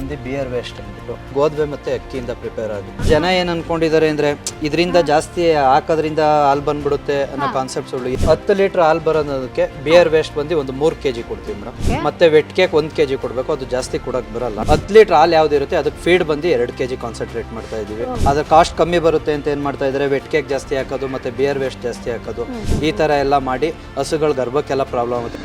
ಬಂದು beer waste ಅಂದ್ಬಿಟ್ಟು ಗೋಧಿ ಮತ್ತೆ ಅಕ್ಕಿಯಿಂದ ಪ್ರಿಪೇರ್ ಆಗಿ ಜನ ಏನ್ ಅನ್ಕೊಂಡಿದ್ದಾರೆ ಅಂದ್ರೆ ಇದರಿಂದ ಜಾಸ್ತಿ ಹಾಕೋದ್ರಿಂದ ಹಾಲು ಬಂದ್ಬಿಡುತ್ತೆ ಅನ್ನೋ ಕಾನ್ಸೆಪ್ಟ್ ಸುಳ್ಳು ಹತ್ತು ಲೀಟರ್ ಹಾಲ್ ಬರೋದಕ್ಕೆ ಬಿಯರ್ ವೇಸ್ಟ್ ಬಂದು ಒಂದು ಮೂರ್ ಕೆಜಿ ಕೊಡ್ತೀವಿ ಮೇಡಮ್ ಮತ್ತೆ ವೆಟ್ ಕೇಕ್ ಒಂದ್ ಕೆಜಿ ಕೊಡ್ಬೇಕು ಅದು ಜಾಸ್ತಿ ಕೊಡಕ್ ಬರಲ್ಲ. ಹತ್ತು ಲೀಟರ್ ಹಾಲು ಯಾವ್ದು ಇರುತ್ತೆ ಅದಕ್ಕೆ ಫೀಡ್ ಬಂದು ಎರಡು ಕೆಜಿ ಕಾನ್ಸಂಟ್ರೇಟ್ ಮಾಡ್ತಾ ಇದೀವಿ ಅದ್ರ ಕಾಸ್ಟ್ ಕಮ್ಮಿ ಬರುತ್ತೆ ಅಂತ ಏನ್ ಮಾಡ್ತಾ ಇದ್ದಾರೆ ವೆಟ್ ಕೇಕ್ ಜಾಸ್ತಿ ಹಾಕೋದು ಮತ್ತೆ ಬಿಯರ್ ವೇಸ್ಟ್ ಜಾಸ್ತಿ ಹಾಕೋದು ಈ ತರ ಎಲ್ಲ ಮಾಡಿ ಹಸುಗಳ ಗರ್ಭಕ್ಕೆಲ್ಲ ಪ್ರಾಬ್ಲಮ್ ಆಗುತ್ತೆ.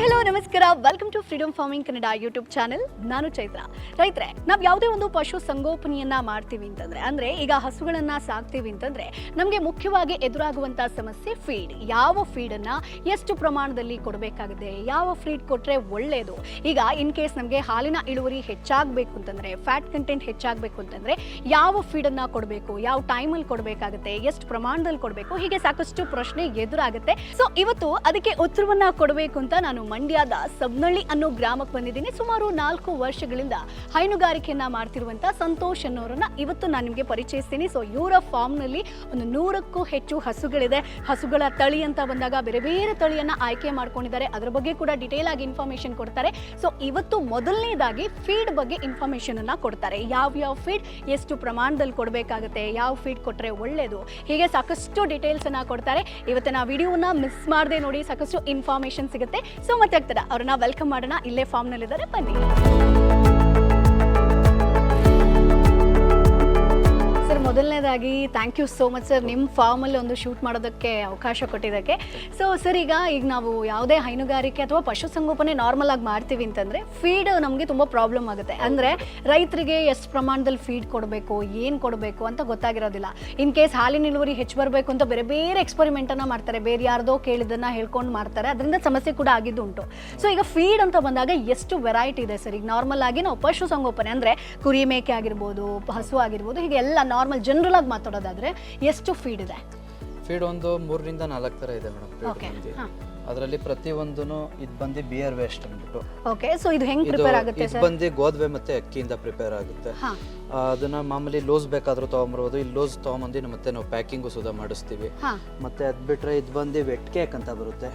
ಹಾಯ್ ಹಲೋ ನಮಸ್ಕಾರ. Welcome to freedom farming Kannada YouTube channel ನಾನು ಚೈತ್ರ. ರೈತರೆ, ನಾವು ಯಾವುದೇ ಒಂದು ಪಶು ಸಂಗೋಪನೆಯನ್ನ ಮಾಡ್ತೀವಿ ಅಂತಂದ್ರೆ, ಅಂದ್ರೆ ಈಗ ಹಸುಗಳನ್ನ ಸಾಕ್ತೀವಿ ಅಂತಂದ್ರೆ, ನಮಗೆ ಮುಖ್ಯವಾಗಿ ಎದುರಾಗುವಂತ ಸಮಸ್ಯೆ ಫೀಡ್ ಯಾವ ಫೀಡ್ ಅನ್ನ ಎಷ್ಟು ಪ್ರಮಾಣದಲ್ಲಿ ಕೊಡಬೇಕಾಗಿದೆ ಯಾವ ಫೀಡ್ ಕೊಟ್ರೆ ಒಳ್ಳೆಯದು ಈಗ ಇನ್ ಕೇಸ್ ನಮಗೆ ಹಾಲಿನ ಇಳುವರಿ ಹೆಚ್ಚಾಗಬೇಕು ಅಂತಂದ್ರೆ ಫ್ಯಾಟ್ ಕಂಟೆಂಟ್ ಹೆಚ್ಚಾಗಬೇಕು ಅಂತಂದ್ರೆ, ಯಾವ ಫೀಡ್ ಅನ್ನ ಕೊಡಬೇಕು, ಯಾವ ಟೈಮಲ್ಲಿ ಕೊಡಬೇಕಾಗುತ್ತೆ, ಎಷ್ಟು ಪ್ರಮಾಣದಲ್ಲಿ ಕೊಡಬೇಕು, ಹೀಗೆ ಸಾಕಷ್ಟು ಪ್ರಶ್ನೆ ಎದುರಾಗುತ್ತೆ. ಸೊ ಇವತ್ತು ಅದಕ್ಕೆ ಉತ್ತರವನ್ನ ಕೊಡಬೇಕು ಅಂತ ನಾನು ಮಂಡ್ಯದ ಸಬ್ನಳ್ಳಿ ಅನ್ನೋ ಗ್ರಾಮಕ್ಕೆ ಬಂದಿದ್ದೀನಿ. ಸುಮಾರು ನಾಲ್ಕು ವರ್ಷಗಳಿಂದ ಹೈನುಗಾರಿಕೆಯನ್ನ ಮಾಡ್ತಿರುವಂತ ಸಂತೋಷ್ ಅನ್ನೋರನ್ನ ಇವತ್ತು ನಾನು ನಿಮಗೆ ಪರಿಚಯಿಸ್ತೀನಿ. ಸೊ ಇವರ ಫಾರ್ಮ್ನಲ್ಲಿ ಒಂದು ನೂರಕ್ಕೂ ಹೆಚ್ಚು ಹಸುಗಳಿದೆ. ಹಸುಗಳ ತಳಿ ಅಂತ ಬಂದಾಗ ಬೇರೆ ಬೇರೆ ತಳಿಯನ್ನ ಆಯ್ಕೆ ಮಾಡ್ಕೊಂಡಿದ್ದಾರೆ. ಅದರ ಬಗ್ಗೆ ಕೂಡ ಡಿಟೇಲ್ ಆಗಿ ಇನ್ಫಾರ್ಮೇಶನ್ ಕೊಡ್ತಾರೆ. ಸೊ ಇವತ್ತು ಮೊದಲನೇದಾಗಿ ಫೀಡ್ ಬಗ್ಗೆ ಇನ್ಫಾರ್ಮೇಶನ್ ಅನ್ನ ಕೊಡ್ತಾರೆ. ಯಾವ ಯಾವ ಫೀಡ್ ಎಷ್ಟು ಪ್ರಮಾಣದಲ್ಲಿ ಕೊಡಬೇಕಾಗುತ್ತೆ, ಯಾವ ಫೀಡ್ ಕೊಟ್ಟರೆ ಒಳ್ಳೇದು, ಹೀಗೆ ಸಾಕಷ್ಟು ಡೀಟೇಲ್ಸ್ ಅನ್ನ ಕೊಡ್ತಾರೆ. ಇವತ್ತಿನ ವಿಡಿಯೋನ ಮಿಸ್ ಮಾಡದೆ ನೋಡಿ ಸಾಕಷ್ಟು ಇನ್ಫಾರ್ಮೇಶನ್ ಸಿಗುತ್ತೆ. ಸೊ ಮತ್ತೆ ಆಗ್ತದ ಅವ್ರನ್ನ ವೆಲ್ಕಮ್ ಮಾಡೋಣ. ಇಲ್ಲೇ ಫಾರ್ಮ್ ನಲ್ಲಿದ್ದಾರೆ ಬನ್ನಿ. ಮೊದಲನೇದಾಗಿ thank you so much sir ನಿಮ್ಮ ಫಾರ್ಮಲ್ಲಿ ಒಂದು ಶೂಟ್ ಮಾಡೋದಕ್ಕೆ ಅವಕಾಶ ಕೊಟ್ಟಿದ್ದಕ್ಕೆ. ಸೊ ಸರ್ ಈಗ ಈಗ ನಾವು ಯಾವುದೇ ಹೈನುಗಾರಿಕೆ ಅಥವಾ ಪಶುಸಂಗೋಪನೆ ನಾರ್ಮಲ್ ಆಗಿ ಮಾಡ್ತೀವಿ ಅಂತಂದರೆ ಫೀಡ್ ನಮಗೆ ತುಂಬ ಪ್ರಾಬ್ಲಮ್ ಆಗುತ್ತೆ. ಅಂದರೆ, ರೈತರಿಗೆ ಎಷ್ಟು ಪ್ರಮಾಣದಲ್ಲಿ ಫೀಡ್ ಕೊಡಬೇಕು, ಏನು ಕೊಡಬೇಕು ಅಂತ ಗೊತ್ತಾಗಿರೋದಿಲ್ಲ. ಇನ್ ಕೇಸ್ ಹಾಲಿನ ಇಳುವರಿ ಹೆಚ್ಚು ಬರಬೇಕು ಅಂತ ಬೇರೆ ಬೇರೆ ಎಕ್ಸ್ಪರಿಮೆಂಟನ್ನು ಮಾಡ್ತಾರೆ. ಬೇರೆ ಯಾರ್ದೋ ಕೇಳಿದ್ದನ್ನು ಹೇಳ್ಕೊಂಡು ಮಾಡ್ತಾರೆ. ಅದರಿಂದ ಸಮಸ್ಯೆ ಕೂಡ ಆಗಿದ್ದು ಉಂಟು. ಸೊ ಈಗ ಫೀಡ್ ಅಂತ ಬಂದಾಗ ಎಷ್ಟು ವೆರೈಟಿ ಇದೆ ಸರ್ ಈಗ ನಾರ್ಮಲ್ ಆಗಿ ನಾವು ಪಶುಸಂಗೋಪನೆ ಅಂದರೆ ಕುರಿ ಮೇಕೆ ಆಗಿರ್ಬೋದು, ಹಸು ಆಗಿರ್ಬೋದು, ಹೀಗೆ ಎಲ್ಲ ನಾರ್ಮಲ್ ಜನರಲ್ ಆಗಿ ಮಾತಾಡೋದಾದ್ರೆ ಎಷ್ಟು ಫೀಡ್ ಇದೆ? ಫೀಡ್ ಒಂದು ಮೂರರಿಂದ ನಾಲ್ಕು ಥರ ಇದೆ ಮೇಡಮ್ ಹಾ. ಅದರಲ್ಲಿ ಪ್ರತಿಯೊಂದೂ ಇದು ಬಂದು ಬಿಯರ್ ವೇಸ್ಟ್ ಅಂದ್ಬಿಟ್ಟು. ಓಕೆ ಸೊ ಇದು ಹೆಂಗೆ ಪ್ರಿಪೇರ್ ಆಗುತ್ತೆ ಇದು ಸರ್ ಬಂದು ಗೋಧಿ ಮತ್ತೆ ಅಕ್ಕಿಯಿಂದ ಪ್ರಿಪೇರ್ ಆಗುತ್ತೆ. ಅದನ್ನ ಮಾಮೂಲಿ ಲೂಸ್ ಬೇಕಾದ್ರೂ ತಗೊಂಬರ್ಬೋದು ಇಲ್ಲಿ ಲೂಸ್ ತೊಗೊಂಬಂದು ಮತ್ತೆ ನಾವು ಪ್ಯಾಕಿಂಗು ಸುಧಾ ಮಾಡಿಸ್ತೀವಿ. ಮತ್ತೆ ಅದ್ ಬಿಟ್ರೆ ಇದು ಬಂದು ವೆಟ್ ಕೇಕ್ ಅಂತ ಬರುತ್ತೆ.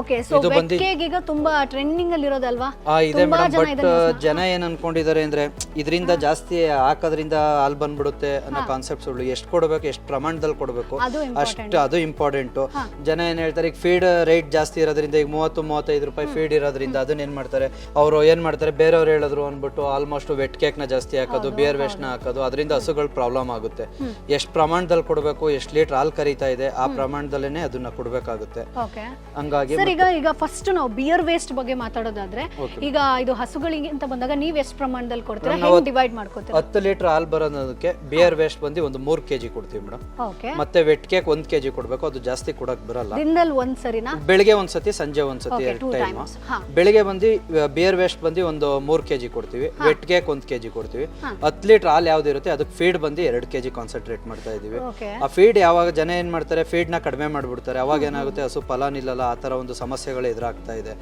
ಓಕೆ ಸೊ ವೆಟ್ ಕೇಕ್ ಈಗ ತುಂಬಾ ಟ್ರೆಂಡಿಂಗ್ ಅಲ್ಲಿ ಇರೋದಲ್ವಾ? ಆ ಇದೆ ಮೇಡಮ್ ಬಟ್ ಜನ ಏನ್ ಅನ್ಕೊಂಡಿದ್ದಾರೆ ಅಂದ್ರೆ ಇದರಿಂದ ಜಾಸ್ತಿ ಹಾಕೋದ್ರಿಂದ ಹಾಲ್ ಬಂದ್ಬಿಡುತ್ತೆ ಅನ್ನೋ ಕಾನ್ಸೆಪ್ಟ್ಸ್ ಉಳ್ಳು. ಎಷ್ಟು ಕೊಡಬೇಕು ಎಷ್ಟು ಪ್ರಮಾಣದಲ್ಲಿ ಕೊಡಬೇಕು. ಅಷ್ಟು ಅದು ಇಂಪಾರ್ಟೆಂಟ್ ಜನ ಏನ್ ಹೇಳ್ತಾರೆ ಈಗ ಫೀಡ್ ರೇಟ್ ಜಾಸ್ತಿ ಇರೋದ್ರಿಂದ ಈಗ ಮೂವತ್ತು ಮೂವತ್ತೈದು ರೂಪಾಯಿ ಫೀಡ್ ಇರೋದ್ರಿಂದ ಅದನ್ನ ಏನ್ ಮಾಡ್ತಾರೆ? ಅವರು ಏನ್ ಮಾಡ್ತಾರೆ? ಬೇರೆಯವ್ರು ಹೇಳಿದ್ರು ಅಂದ್ಬಿಟ್ಟು ಆಲ್ಮೋಸ್ಟ್ ವೆಟ್ ಕೇಕ್ನ ಜಾಸ್ತಿ ಹಾಕೋದು ಬಿಯರ್ ವೇಸ್ಟ್ನ ಹಾಕೋದು ಅದರಿಂದ ಹಸುಗಳು ಪ್ರಾಬ್ಲಮ್ ಆಗುತ್ತೆ. ಎಷ್ಟು ಪ್ರಮಾಣದಲ್ಲಿ ಕೊಡಬೇಕು ಎಷ್ಟು ಲೀಟರ್ ಹಾಲು ಕರೀತಾ ಇದೆ ಆ ಪ್ರಮಾಣದಲ್ಲೇ ಅದನ್ನ ಕೊಡಬೇಕಾಗುತ್ತೆ. ಹಂಗಾಗಿ ಸರ್ ಈಗ ಈಗ ಫಸ್ಟ್ ನಾವು ಬಿಯರ್ ವೇಸ್ಟ್ ಬಗ್ಗೆ ಮಾತಾಡೋದಾದ್ರೆ ಈಗ ಇದು ಹಸುಗಳಿಗೆ ಅಂತ ಬಂದಾಗ ನೀವು ಎಷ್ಟು ಪ್ರಮಾಣದಲ್ಲಿ ಕೊಡ್ತೀರಾ? ಡಿವೈಡ್ ಮಾಡ್ಕೋತೀರಾ? ಹತ್ತು ಲೀಟರ್ ಹಾಲ್ ಬರೋದಕ್ಕೆ ಬಿಯರ್ ವೇಸ್ಟ್ ಬಂದು ಒಂದು ಮೂರ್ ಕೆಜಿ ಕೊಡ್ತೀವಿ ಮೇಡಮ್ ಮತ್ತೆ ವೆಟ್ ಕೇಕ್ ಒಂದ್ ಕೆಜಿ ಕೊಡಬೇಕು ಅದು ಜಾಸ್ತಿ ಕೊಡಕ್ ಬರಲ್ಲ. ದಿನದಲ್ಲಿ ಒಂದ್ ಸರಿನಾ ಬೆಳಿಗ್ಗೆ ಒಂದ್ಸತಿ ಸಂಜೆ ಒಂದ್ಸತಿ Okay, ಎರಡು two ಟೈಮ್ times. ಹಾ. ಬೆಳಿಗ್ಗೆ ಬಂದು ಬಿಯರ್ ವೇಸ್ಟ್ ಬಂದು ಒಂದು ಮೂರ್ ಕೆಜಿ ಕೊಡ್ತೀವಿ. ವೆಟ್ ಕೇಕ್ ಒಂದ್ ಕೆಜಿ ಕೊಡ್ತೀವಿ. ಹತ್ತು ಲೀಟರ್ ಹಾಲ್ ಯಾವ್ದು ಇರುತ್ತೆ ಅದಕ್ಕೆ ಫೀಡ್ ಬಂದು ಎರಡು ಕೆಜಿ ಕಾನ್ಸಂಟ್ರೇಟ್ ಮಾಡ್ತಾ ಇದೀವಿ ಓಕೆ ಆ ಫೀಡ್ ಯಾವಾಗ ಜನ ಏನ್ ಮಾಡ್ತಾರೆ ಫೀಡ್ನ ಕಡಿಮೆ ಮಾಡ್ಬಿಡ್ತಾರೆ. ಅವಾಗ ಏನಾಗುತ್ತೆ ಹಸು ಫಲ ನಿಲ್ಲಲ್ಲ ಆ ತರ ಒಂದು ಸಮಸ್ಯೆಗಳು ಎದುರಾಗ್ತಾ ಇದೆ.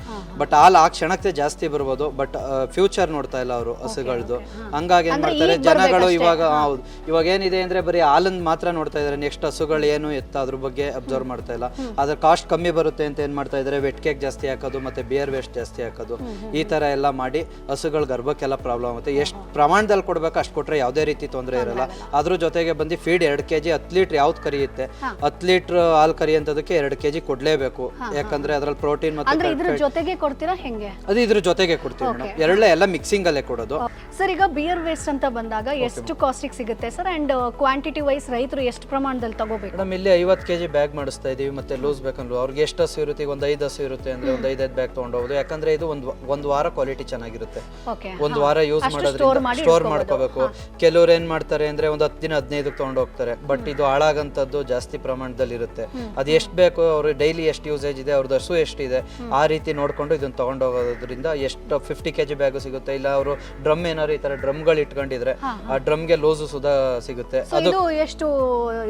ಬಟ್ ಹಾಲ್ ಆ ಕ್ಷಣಕ್ಕೆ ಜಾಸ್ತಿ ಬರ್ಬೋದು. ಬಟ್ ಫ್ಯೂಚರ್ ನೋಡ್ತಾ ಇಲ್ಲ ಅವರು ಹಸುಗಳದ್ದು ಹಂಗಾಗಿ ಏನ್ ಮಾಡ್ತಾರೆ ಜನಗಳು ಇವಾಗ ಹೌದು. ಇವಾಗ ಏನಿದೆ ಅಂದ್ರೆ ಬರೀ ಹಾಲನ್ ಮಾತ್ರ ನೋಡ್ತಾ ಇದಾರೆ. ನೆಕ್ಸ್ಟ್ ಹಸುಗಳು ಏನು ಎತ್ತ ಅದ್ರ ಬಗ್ಗೆ ಅಬ್ಸರ್ವ್ ಮಾಡ್ತಾ ಇಲ್ಲ. ಅದ್ರ ಕಾಸ್ಟ್ ಕಮ್ಮಿ ಬರುತ್ತೆ ಅಂತ ಏನ್ ಮಾಡ್ತಾ ಇದ್ರೆ ವೆಟ್ ಕೇಕ್ ಜಾಸ್ತಿ ಹಾಕೋದು ಮತ್ತೆ ಬಿಯರ್ ವೇಸ್ಟ್ ಜಾಸ್ತಿ ಹಾಕೋದು ಈ ತರ ಎಲ್ಲ ಮಾಡಿ ಹಸುಗಳ ಗರ್ಭಕ್ಕೆಲ್ಲ ಪ್ರಾಬ್ಲಮ್ ಆಗುತ್ತೆ. ಎಷ್ಟು ಪ್ರಮಾಣದಲ್ಲಿ ಕೊಡ್ಬೇಕು ಅಷ್ಟು ಕೊಟ್ರೆ ಯಾವುದೇ ರೀತಿ ತೊಂದರೆ ಇರಲ್ಲ. ಅದ್ರ ಜೊತೆಗೆ ಬಂದು ಫೀಡ್ ಎರಡು ಕೆಜಿ ಹತ್ತು ಲೀಟರ್ ಯಾವ್ದು ಕರಿಯುತ್ತೆ? ಹತ್ತು ಲೀಟರ್ ಹಾಲು ಕರಿಯಂತದಕ್ಕೆ ಎರಡು ಕೆಜಿ ಕೊಡ್ಲೇಬೇಕು. ಯಾಕಂದ್ರೆ ಅದ್ರಲ್ಲಿ ಪ್ರೋಟೀನ್ ಮತ್ತೆ ಇದ್ರ ಜೊತೆಗೆ ಕೊಡ್ತೀರಾ ಹೆಂಗೆ? ಅದು ಇದ್ರ ಜೊತೆಗೆ ಕೊಡ್ತೀವಿ ಮೇಡಮ್. ಎರಡೇ ಎಲ್ಲ ಮಿಕ್ಸಿಂಗ್ ಅಲ್ಲೇ ಕೊಡೋದು. ಸರ್ ಈಗ ಬಿಯರ್ ವೇಸ್ಟ್ ಅಂತ ಬಂದಾಗ ಎಷ್ಟು ಕಾಸ್ಟಿಗೆ ಸಿಗುತ್ತೆ ಸರ್ ಅಂಡ್ ಕ್ವಾಂಟಿಟಿ ವೈಸ್ ರೈತರು ಎಷ್ಟು ಪ್ರಮಾಣದಲ್ಲಿ ತಗೋಬೇಕು? ಮೇಡಮ್ ಇಲ್ಲಿ ಐವತ್ತು ಕೆಜಿ ಬ್ಯಾಗ್ ಮಾಡಿಸ್ತಾ ಇದೀವಿ ಮತ್ತೆ ಲೂಸ್ ಬೇಕಂದ್ರು. ಅವ್ರಿಗೆ ಎಷ್ಟು ಹಸು ಇರುತ್ತೆ ಒಂದು ಐದು ಹಸು ಇರುತ್ತೆ ಅಂದ್ರೆ ಒಂದು ಐದ್ ಬ್ಯಾಗ್ ತೊಗೊಂಡೋಗೋದು. ಯಾಕಂದ್ರೆ ಇದು ಒಂದು ಒಂದು ವಾರ ಕ್ವಾಲಿಟಿ ಚೆನ್ನಾಗಿರುತ್ತೆ. ಓಕೆ ಒಂದು ವಾರ ಯೂಸ್ ಮಾಡೋದ್ರಿಂದ ಮಾಡಿ ಸ್ಟೋರ್ ಮಾಡ್ಕೋಬೇಕು. ಕೆಲವ್ರು ಏನ್ ಮಾಡ್ತಾರೆ ಅಂದ್ರೆ ಒಂದು ಹತ್ತು ದಿನ ಹದಿನೈದು ತಗೊಂಡು ಹೋಗ್ತಾರೆ. ಬಟ್ ಇದು ಹಾಳಾಗಂತದ್ದು ಜಾಸ್ತಿ ಪ್ರಮಾಣದಲ್ಲಿ ಇರುತ್ತೆ. ಅದು ಎಷ್ಟು ಬೇಕು ಅವ್ರ ಡೈಲಿ ಎಷ್ಟು ಯೂಸೇಜ್ ಇದೆ ಅವ್ರದ್ದು ಹಸು ಎಷ್ಟಿದೆ ಆ ರೀತಿ ನೋಡ್ಕೊಂಡು ಇದನ್ನ ತಗೊಂಡು ಹೋಗೋದ್ರಿಂದ ಎಷ್ಟು ಫಿಫ್ಟಿ ಕೆಜಿ ಬ್ಯಾಗು ಸಿಗುತ್ತೆ. ಇಲ್ಲ ಅವರು ಡ್ರಮ್ ಏನಾದ್ರು ಈ ತರ ಡ್ರಮ್ಗಳು ಇಟ್ಕೊಂಡಿದ್ರೆ ಆ ಡ್ರಮ್ಗೆ ಲೂಸು ಸುಧಾ ಸಿಗುತ್ತೆ. ಅದು ಇದು ಎಷ್ಟು